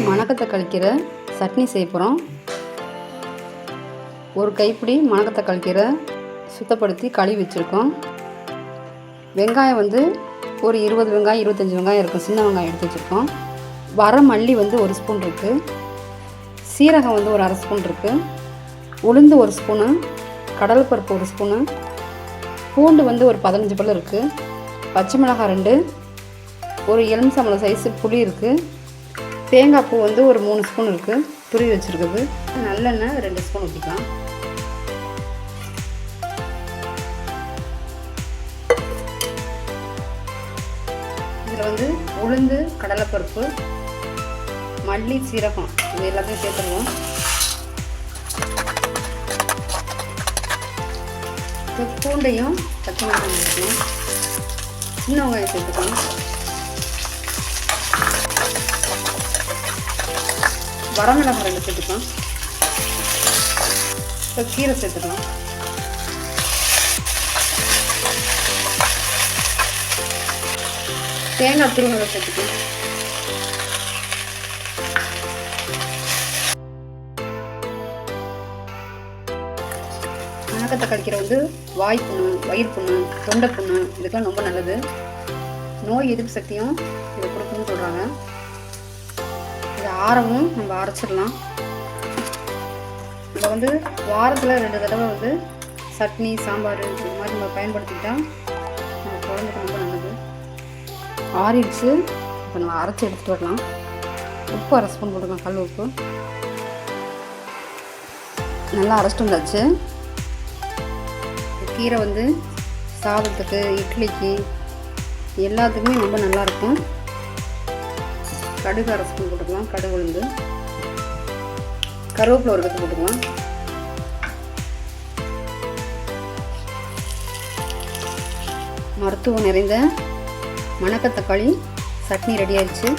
மணக்கத்தை கழிக்கிற சட்னி செய்ய போகிறோம் ஒரு கைப்பிடி மணக்கத்தை கழிக்கிற சுத்தப்படுத்தி கழுவி வச்சுருக்கோம். வெங்காயம் வந்து ஒரு இருபது வெங்காயம் இருபத்தஞ்சி வெங்காயம் இருக்கும். சின்ன வெங்காயம் எடுத்து வச்சுருக்கோம். வர மல்லி வந்து ஒரு ஸ்பூன் இருக்குது சீரகம் வந்து ஒரு அரை ஸ்பூன் இருக்குது உளுந்து ஒரு ஸ்பூனு கடலைப்பருப்பு ஒரு ஸ்பூனு பூண்டு வந்து ஒரு பதினஞ்சு பல்லு இருக்குது பச்சை மிளகாய் ரெண்டு ஒரு எலுமிச்சம்பழம் சைஸு புளி இருக்குது தேங்காய் பூ வந்து ஒரு மூணு ஸ்பூன் இருக்குது துருவி வச்சுருக்குது நல்லெண்ணெய் ரெண்டு ஸ்பூன் ஊற்றிக்கலாம் இதில் வந்து உளுந்து கடலைப்பருப்பு மல்லி சீரகம் இது எல்லாத்தையும் சேர்த்துருவோம். பூண்டையும் பச்சை மிளகாய் சின்ன வெங்காயம் சேர்த்துக்கணும் வரமிளகாய் ரெண்டு சேர்த்துக்கலாம். இப்போ கீரை சேர்த்துக்கலாம். தேங்காய் துருவலை சேர்த்துக்கலாம். மணக்கத்தை கடிக்கிற வந்து வாய் புண்ணு வயிறு புண்ணு தொண்டை புண்ணு இதுக்கெல்லாம் ரொம்ப நல்லது. நோய் எதிர்ப்பு சக்தியும் இதை கொடுக்குன்னு சொல்கிறாங்க இது ஆரவும் நம்ம அரைச்சிடலாம். இதை வந்து வாரத்தில் ரெண்டு தடவை வந்து சட்னி சாம்பார் இந்த மாதிரி நம்ம பயன்படுத்திக்கிட்டால் நம்ம குழந்தைக்கு ரொம்ப நல்லது. ஆறிடுச்சு. இப்போ நம்ம அரைச்சி எடுத்துகிட்டு வரலாம். உப்பு அரை ஸ்பூன் போட்டுக்கலாம் கல் உப்பு. நல்லா அரைச்சிட்டு வந்தாச்சு. கீரை வந்து சாதத்துக்கு இட்லிக்கு எல்லாத்துக்குமே ரொம்ப நல்லாயிருக்கும் கடுகு அரை ஸ்பூன் போட்டுக்கலாம் கடுகு உளுந்து. கருவேப்பிலை ஒரு கத்து போட்டுக்கலாம். மருத்துவம் நிறைந்த மணக்கத்தக்காளி சட்னி ரெடி ஆயிடுச்சு.